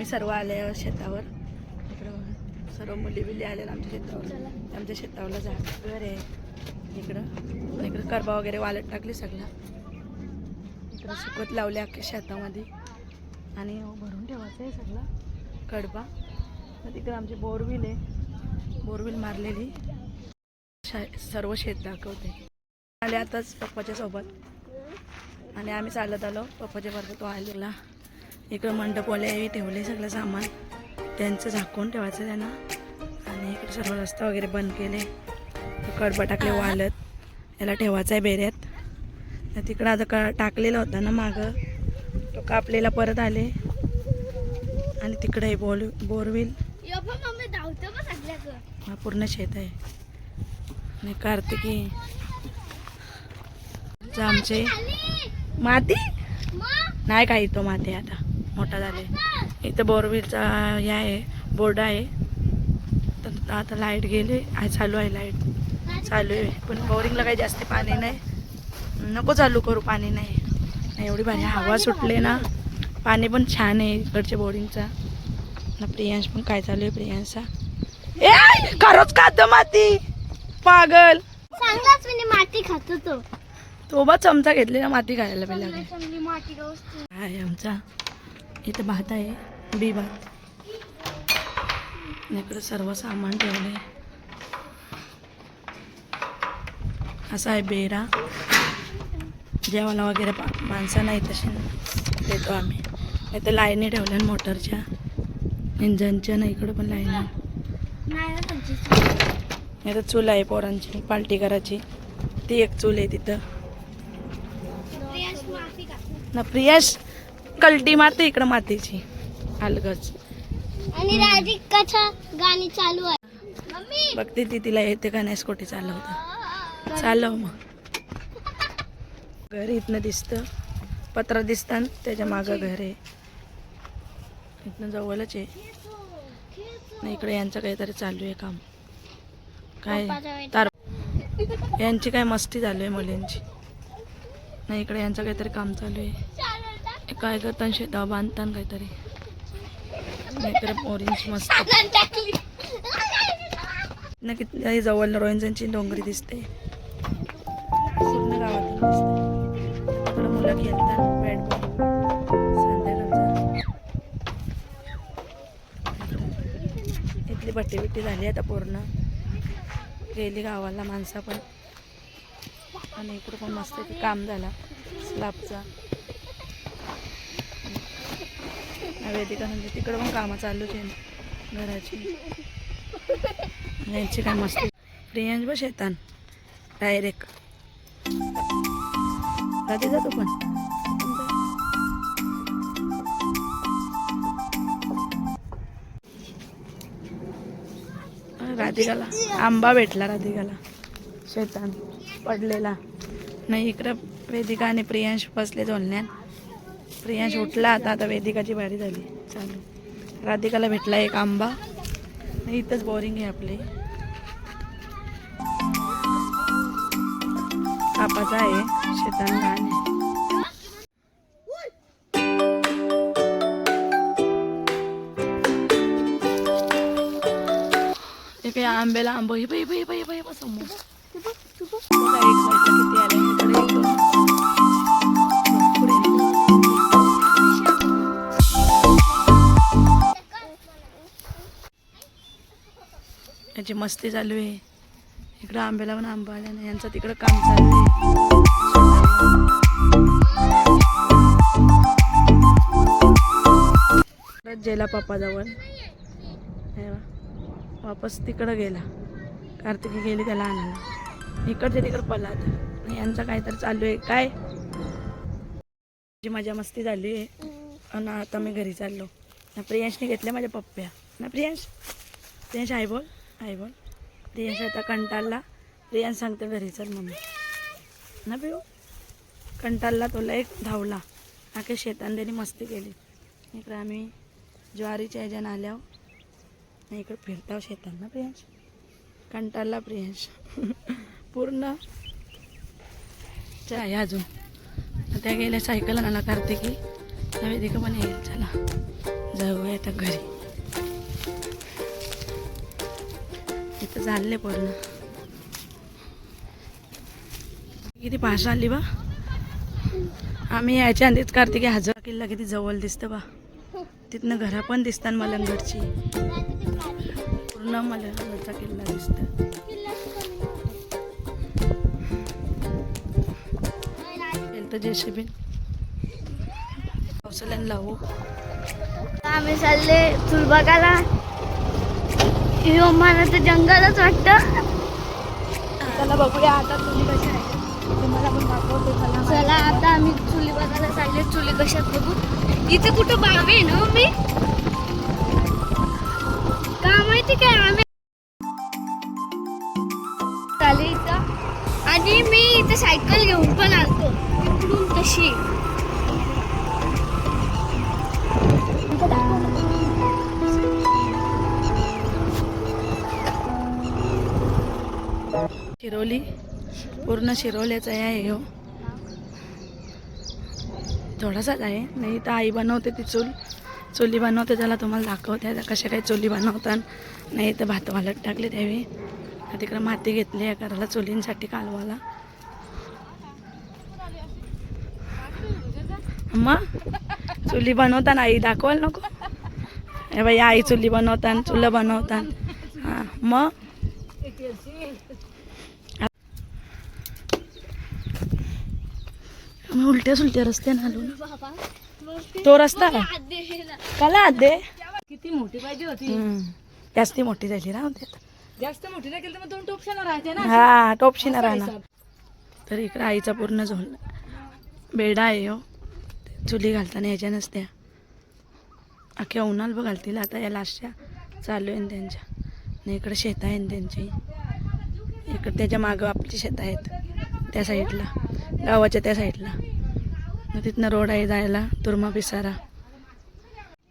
आम्ही सर्व आले शेतावर. इकडं सर्व मुली बिली आले आमच्या शेतावर. आमच्या शेतावरला जा. घर आहे. इकडं. इकडं करबा वगैरे वालत टाकली सगळा. इकडं सुकत लावले अख्ख्या शेतामध्ये. आणि हो, भरून ठेवायचं आहे सगळं. कडबा. तिकडं आमची बोरविल आहे. बोरविल मारलेली. शा सर्व शेत दाखवते. आले आताच पप्पाच्या सोबत. आणि आम्ही चालत आलो. पप्पाच्या बरोबर तो आलेला. इकडं मंडपवाले ठेवले सगळं सामान. त्यांचं झाकून ठेवायचं त्यांना. आणि इकडे सर्व रस्ता वगैरे बंद केले. कडबा टाकले वालत याला ठेवायचं आहे बेऱ्यात. तर तिकडं आता क टाकलेला होता ना मागं. तो कापलेला परत आले. आणि तिकडे बोल बोरविल. हा पूर्ण शेत आहे. आणि कार्तिकी. आमचे माती नाही काही तो माती आता. मोठा झाले. इथं बोरविलचा हे आहे बोर्ड आहे. तर आता लाइट गेले आहे चालू आहे लाइट. चालू आहे पण बोरिंगला काही जास्त पाणी नाही. नको चालू करू पाणी नाही. एवढी भारी हवा सुटले ना. पाणी पण छान आहे इकडच्या बोरिंगचा. ना प्रियांश पण काय चालू आहे प्रियांशचा. ए खरंच खात माती? पागल. चांगलाच माती खातो तो. तो बा चमचा घेतलेला माती खायला आहे आमचा. इथं भात आहे बी भात. इकडं सर्व सामान ठेवले असा आहे बेरा. जेवायला वगैरे पा माणसं नाही तसे देतो आम्ही. इथं लाईनी ठेवल्या मोटरच्या. इंजनच्या ना इकडं पण लाईनी. नाही इथं चूल. आहे पोरांची पालटी करायची. ती एक चूल आहे तिथं. ना प्रियाश! कलटी मारते इकडं मातीची. अलगच. आणि राधिकाच्या गाणी चालू आहे मम्मी! बघते ती तिला येते का नाही स्कूटी चालवतं. चालव मग. घर इथनं दिसतं. पत्र दिसतं त्याच्या मागं घर आहे. इथनं जवळच आहे. नाही इकडे यांचं काहीतरी चालू आहे काम. काय? तार यांची काय मस्ती चालू आहे मुलींची. नाही इकडे यांचं काहीतरी काम चालू आहे. काय करताना शेतावर बांधताना काहीतरी. नाहीतर ऑरेंज मस्त. टाकली ना किती जवळ रोहिंजांची डोंगरी दिसते. पूर्ण गावातून दिसते मुलं खेळतात बॅट इथली भट्टी बिट्टी झाली आता पूर्ण. गेली गावाला माणसं पण. आणि इकडं पण मस्त काम झाला. स्लॅबचा. वेदिका म्हणजे तिकडं पण कामं चालूच आहे घराची. यांची काय असते प्रियांश बस येतान. डायरेक्ट कधी जातो पण? राधिकाला. आंबा भेटला राधिकाला. शेतान पडलेला. नाही इकडं वेदिका आणि प्रियांश बसले झोलण्यात प्रियांश उठला. आता आता वेदिकाची बारी झाली. चालू. राधिकाला भेटला एक आंबा. नाही इथंच बोरिंग आहे आपले. कापाचा आहे. शेतान घाण आहे. आंब्याला आंबो. हे बाई बाई बाई बाई समोर. याची मस्ती चालू आहे. इकडं आंब्याला पण आंबा आला नाही. यांचं तिकडं काम चालू आहे. परत गेला पप्पाजवळ हे वापस तिकडं गेला. कार्तिकी गेली त्याला आणायला. इकडचे तिकडं पलात यांचं काहीतरी चालू आहे. काय? माझी मजा मस्ती झाली आहे. आणि आता मी घरी चाललो. ना प्रियांशने घेतल्या माझ्या पप्प्या. ना प्रियांश? प्रियांश आई बोल. आई बोल. प्रियांश आता कंटाळला प्रियांश सांगते घरी चल मम्मी. ना पिऊ? कंटाळला तुला एक धावला. आखे शेतान त्यांनी मस्ती केली. इकडे आम्ही ज्वारीच्या ह्याच्यानं आल्यावर इकडं इकडे फिरताव शेतात ना प्रियांश. कंटाळला प्रियांश. पूर्ण आहे अजून. त्या गेल्या सायकल आणायला कार्तिकी. नवेदिका पण येईल. चला. जाऊया आता घरी. इथं चालले पूर्ण. किती भाषा आली बा? आम्ही यायच्या आधीच कार्तिकी हजार किल्ला किती जवळ दिसतं बा. तिथनं घरा पण दिसतात मलंगडची. पूर्ण मलंगडचा किल्ला दिसतं तर जेसीबी पावसाला लावू. आम्ही चालले चुलबागाला यो मला तर जंगलच वाटतं. चला बघूया आता तुम्ही कशी आहे. तुम्हाला पण दाखवते चला. चला आता आम्ही चुली बघायला चालले चुली कशात बघू. इथे कुठं बावे आहे ना मी? का माहिती काय आम्ही? चालले इथं. आणि मी इथे सायकल घेऊन पण आलतो. इकडून तशी. शिरोली. पूर्ण शिरोल्याचा आहे हो. थोडासाच आहे. नाही तर आई बनवते ती चूल. चुली बनवते त्याला तुम्हाला दाखवते. कशा काही चुली बनवतात. नाही तर भात वालत टाकले त्यावेळी तिकडे माती घेतली आहे घराला चुलींसाठी कालवाला. मग चुली बनवताना आई? दाखवाल नको. हे बाई आई चुली बनवतात चुलं बनवतात हां मग आम्ही उलट्या सुलट्या रस्त्याने आलो तो रस्ता कला आदे किती मोठी पाहिजे होती. जास्ती मोठी झाली ना ते जास्त मोठी नाही केली तर मग दोन टोपशान राहायचे ना. हा टोपशी ना राहणार. तर इकडं आईचा पूर्ण झोल. बेडा आहे हो. चुली घालताना याच्या नसत्या. अख्ख्या उन्हाळ बघ घालतील आता या लास्टच्या. चालू आहे त्यांच्या. आणि इकडे शेत आहे त्यांची. इकडे त्याच्या मागं आपली शेत आहेत. त्या साईडला गावाच्या त्या साईडला. मग तिथनं रोड आहे जायला तुरमा पिसारा.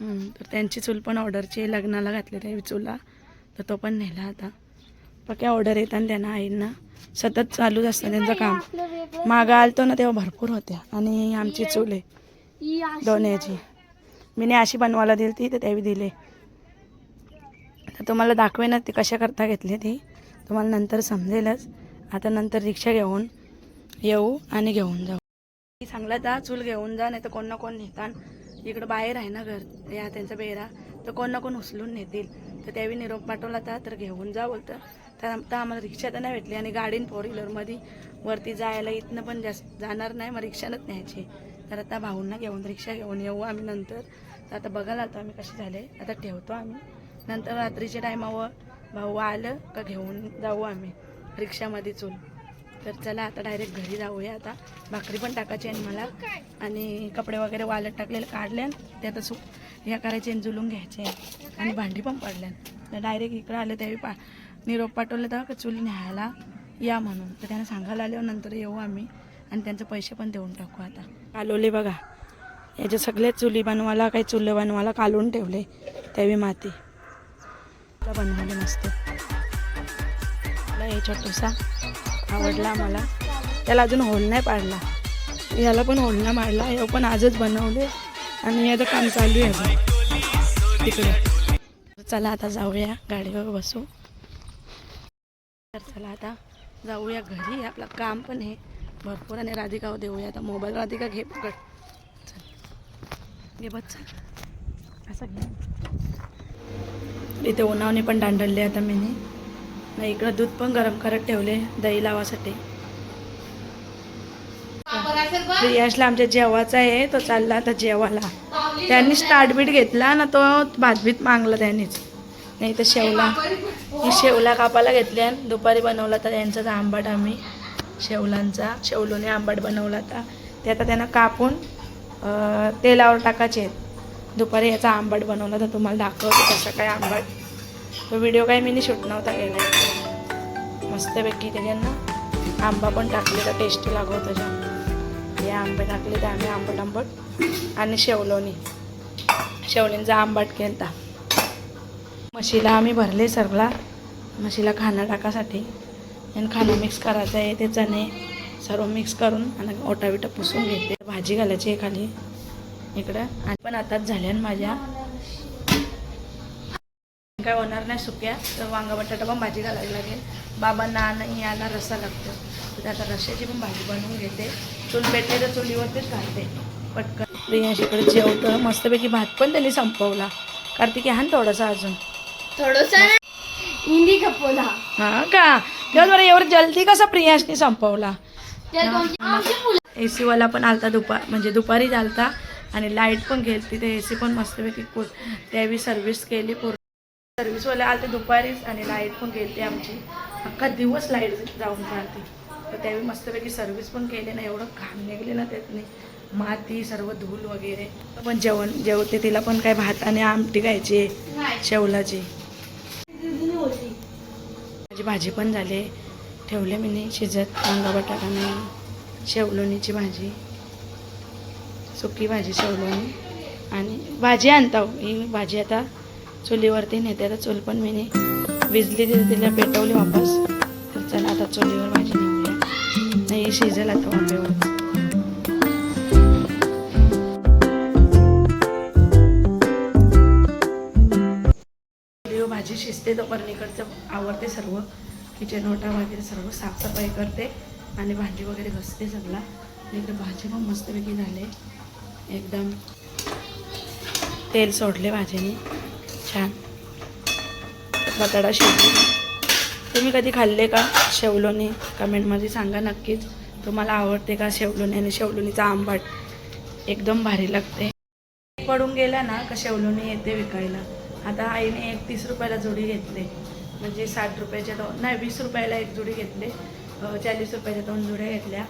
तर त्यांची चूल पण ऑर्डरची आहे. लग्नाला घातली त्या चुला. तर तो पण नेला आता. पक्या ऑर्डर येतात त्यांना आईंना. सतत चालूच असतं त्यांचं काम. मागं आलतो ना तेव्हा भरपूर होत्या. आणि आमची चूल आहे. दोन्हीची मी अशी बनवायला दिली ती तर त्यावेळी दिले. तर तुम्हाला दाखवेन ती कशा करता घेतली ती. तुम्हाला नंतर समजेलच. आता नंतर रिक्षा घेऊन येऊ आणि घेऊन जाऊ. सांगला जा चूल घेऊन जा नाही तर कोण ना कोण नेतान. इकडं बाहेर आहे ना घर या त्यांचा बेरा. तर कोण ना कोण उचलून नेतील. तर त्यावेळी निरोप पाठवला होता तर घेऊन जा बोलतं. तर आता आम्हाला रिक्षा तर नाही भेटली आणि गाडीन फोर व्हीलरमध्ये वरती जायला इथनं पण जास्त जाणार नाही मग रिक्षानंच न्यायची. तर आता भाऊंना घेऊन रिक्षा घेऊन येऊ आम्ही नंतर. तर आता बघायला आलो आम्ही कसे झाले. आता ठेवतो आम्ही. नंतर रात्रीच्या टायमावर भाऊ आलं का घेऊन जाऊ आम्ही. रिक्षामध्ये चूल. तर चला आता डायरेक्ट घरी जाऊया आता. भाकरी पण टाकायची आहे मला. आणि कपडे वगैरे वालत टाकलेले काढले ते आता सु ह्या करायचे आणि जुलून घ्यायचे. आणि भांडी पण पडल्या तर डायरेक्ट इकडं आले त्यावेळी पा निरोप पाठवलं तर का चूल न्यायला या म्हणून. तर त्यांना सांगायला आल्यावर नंतर येऊ आम्ही आणि त्यांचे पैसे पण देऊन टाकू आता. कालवले बघा. याच्या सगळे चुली बनवायला काही चुलं बनवायला कालून ठेवले त्यावेळी माती. बनवले मस्त. मला हे छोटूसा आवडला मला. त्याला अजून होल नाही पाडला. याला पण होल नाही हे पण आजच बनवले. आणि याचं काम चालू आहे तिकडे. चला आता जाऊया गाडीवर बसू. तर चला आता जाऊया घरी. आपलं काम पण हे भरपूर. आणि राधिकावर देऊया. आता मोबाईल राधिका घे पकड. चल. घे बस चल. असं. घे इथे उन्हावने पण दांडले आता मी नाही इकडं दूध पण गरम करत ठेवले दही लावासाठी. यशला आमच्या जेवाचा आहे तो चालला आता जेवाला त्यांनी स्टार्टबीट घेतला ना तो भातबीत मागला त्यांनीच. नाही तर शेवला. ही शेवला कापायला घेतल्या दुपारी बनवला तर यांचाच आंबाट आम्ही शेवलांचा. शेवलोने आंबाट बनवला होता ते आता त्यांना कापून तेलावर टाकायचे आहेत. दुपारी याचा आंबाट बनवला तर तुम्हाला दाखवतो कसं काय आंबाट. तो व्हिडिओ काय मी शूट नव्हता केला मस्तपैकी त्याच्यानं आंबा पण टाकले तर टेस्टी लागवत त्याच्या. हे आंबे टाकले तर आम्ही आंबट आंबट आणि शेवलोनी. शेवलींचा आंबाट केलता. म्हशीला आम्ही भरले सरला म्हशीला खाणं टाकासाठी. आणि खाणं मिक्स करायचं आहे ते चणे सर्व मिक्स करून आणि ओटाविटा पुसून घेते. भाजी घालायची आहे खाली. इकडं. आणि पण आताच झाल्या माझ्या. काय होणार नाही सुक्या. तर वांगा बटाटा पण भाजी घालावी लागेल. बाबांना आणि यांना रस्सा लागतो. तर आता रश्श्याची पण भाजी बनवून घेते. चूल पेटले तर चुलीवरतीच घालते. पटकन. प्रियांशीकडे जेवतं. मस्तपैकी भात पण त्यांनी संपवला. कार्तिकी हान थोडासा अजून. थोडस हिंदी खपवला. हा का? बरं एवढं जल्दी कसा प्रियांशने संपवला? ए सीवाला पण आलता दुपार म्हणजे दुपारी आलता आणि लाइट पण गेलती. ते ए सी पण मस्तपैकी त्यावेळी सर्व्हिस केली पूर्ण. सर्व्हिसवाले आलते दुपारीच आणि लाइट पण गेलती आमची. अख्खा दिवस लाइट जाऊन चालते तर त्यावेळी मस्तपैकी सर्व्हिस पण केली ना एवढं घाम निघले ना त्यातनी. माती सर्व धूल वगैरे. पण जेवण जेवते तिला पण काय भात आणि आमटी खायची. शेवलाची. माझी भाजी पण झाली ठेवले मी शिजत. वांगा बटाटा नाही. शेवलोणीची भाजी. सुकी भाजी शेवलोणी. आणि भाजी आणता हो. ही भाजी आता चुलीवरती नेते तर चूल पण मी विजली तिथे तिला पेटवली वापस. तर चला आता चुलीवर भाजी नेऊया. नाही शिजेल आता वाफेवर भाजी शिजते तोपर्यंत इकडचं आवडते सर्व. किचन ओटा वगैरे सर्व साफसफाई करते. आणि भाजी वगैरे घसते सगळा. इकडे भाजी पण मस्तपैकी झाले. एकदम तेल सोडले भाजीने छान. बटाटा शिजली तुम्ही कधी खाल्ले का शेवलोनी? कमेंटमध्ये सांगा नक्कीच. तुम्हाला आवडते का शेवलोणी आणि शेवलोणीचा आंबट? एकदम भारी लागते. पडून गेला ना का शेवलोणी येते विकायला. आता आईने एक तीस रुपयाला जोडी घेतली. म्हणजे साठ रुपयाच्या दोन नाही वीस रुपयाला एक जोडी घेतली. चाळीस रुपयाच्या दोन जोड्या घेतल्या.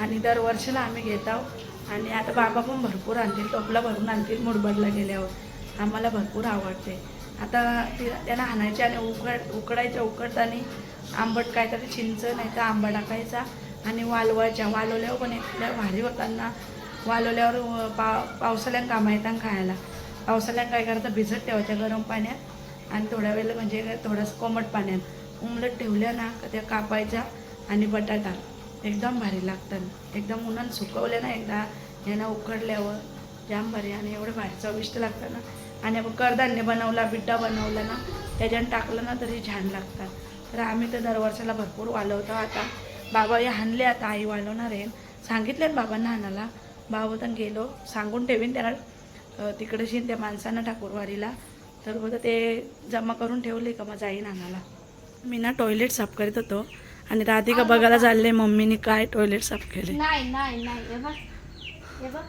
आणि दरवर्षीला आम्ही घेत आहोत. आणि आता बाबा पण भरपूर आणतील टोपला भरून आणतील मुरबडला गेल्यावर. आम्हाला भरपूर आवडते. आता ती त्यांना आणायचे आणि उकड उकडायच्या उकडताना आंबट काहीतरी चिंच नाही तर आंबा टाकायचा आणि वालवायच्या. वालवल्यावर पण एकल्या भारी होताना वालवल्यावर पाव पा पावसाळ्यात कामा खायला. पावसाळ्यात काय करायचं? भिजत ठेवायच्या गरम पाण्यात आणि थोड्या वेळेला म्हणजे थोडंसं कोमट पाण्यात. उमलत ठेवल्या ना का त्या कापायच्या आणि बटाटा. एकदम भारी लागतात एकदम उन्हान सुकवल्या ना एकदा यांना उकडल्यावर. जाम भारी आणि एवढं भारी चविष्ट लागतं ना. आणि आपण कडधान्य बनवला बिड्डा बनवला ना त्याच्यानं टाकलं ना तरी छान लागतात. तर आम्ही तर दरवर्षाला भरपूर वालवतो. आता बाबा हे हाणले आता आई वालवणार आहे. सांगितलं बाबांना हाणाला बाबा तर गेलो. सांगून ठेवीन त्याला. तिकडे शिन त्या माणसानं ठाकूरवाडीला. तर बोलतं ते जमा करून ठेवले का मग जाईन आणायला? मी ना टॉयलेट साफ करत होतो. आणि राधिका बघायला चालले मम्मीने काय टॉयलेट साफ केले? नाही नाही नाही. बघ. बघ.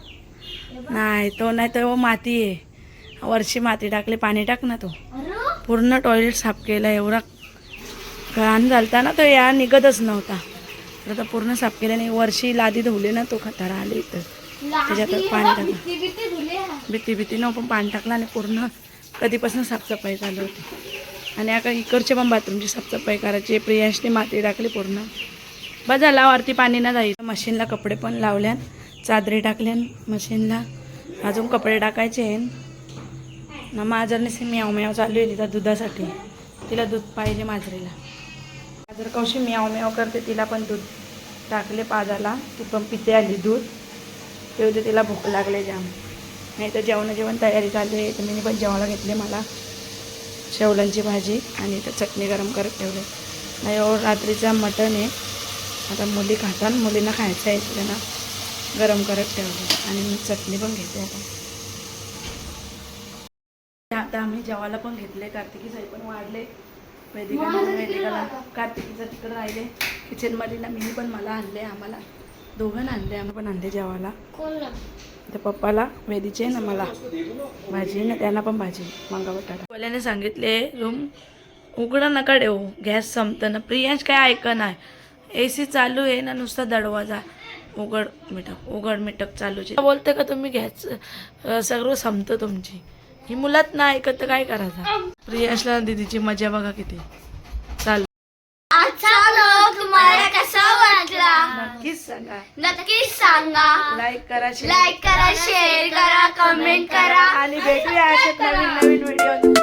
बघ. नाही तो नाही तर माती आहे. वरची माती टाकली पाणी टाक ना तो. पूर्ण टॉयलेट साफ केला एवढा घाण झालता ना तो या निघतच नव्हता. तर आता पूर्ण साफ केल्याने वरची लादी धुवली ना तो खतारा आले इथं. त्याच्यात पाणी टाकलं. भीती भीती धुले हा. भीती भीती न पण पाणी टाकलं आणि पूर्ण कधीपासून साफसफाई चालू होती. आणि आता इकडचे पण बाथरूमची साफसफाई करायची प्रियांशने माती टाकली पूर्ण. बस झाला वरती पाणी ना जायचं मशीनला कपडे पण लावल्यान चादरी टाकल्यान मशीनला. अजून कपडे टाकायचे आहे ना माझरने म्याव म्याव चालू आहे तिला दुधासाठी. तिला दूध पाहिजे माजरीला. माजर कवशी म्याव म्याव करते तिला पण दूध टाकले पाजाला ती पण पिते आली दूध. तेवढे तिला भूक लागले जाम. नाही तर जेवण जेवण तयारी चालू आहे. तर मी पण जेवायला घेतले मला. शेवलांची भाजी आणि तर चटणी गरम करत ठेवले. नाही एवढं रात्रीचा मटण आहे. आता मुली खातात. मुलींना खायचं आहे त्यांना गरम करत ठेवले. आणि मी चटणी पण घेते आता. आता आम्ही जेवायला पण घेतले कार्तिकी साई पण वाढले. वेदिकाला वेदिकाला कार्तिकीचं तिकडं राहिले. किचनमध्ये ना मी पण मला आणले आम्हाला दोघं आणले आम्ही पण आणले जेवायला? तर पप्पाला वेदीचे ना मला. भाजी ना त्यांना पण भाजी. मांगा बटाटा. वाल्याने सांगितले रूम उघडं नका ठेवू. गॅस संपतं ना. प्रियांश काय ऐक नाही. ए सी चालू आहे ना नुसता दडवाजा उघड मिटक उघड मिटक चालूचे. बोलते का तुम्ही गॅस सगळं संपतं तुमची. ही मुलात ना ऐकत तर काय करायचं? प्रियांशला दीदीची मजा बघा किती. चाल. आजचा व्लॉग तुम्हाला कसा वाटला? नक्कीच सांगा. नक्कीच सांगा. लाईक करा share लाईक करा शेअर करा कमेंट करा. आणि भेटूया अशाच नवीन नवीन व्हिडिओ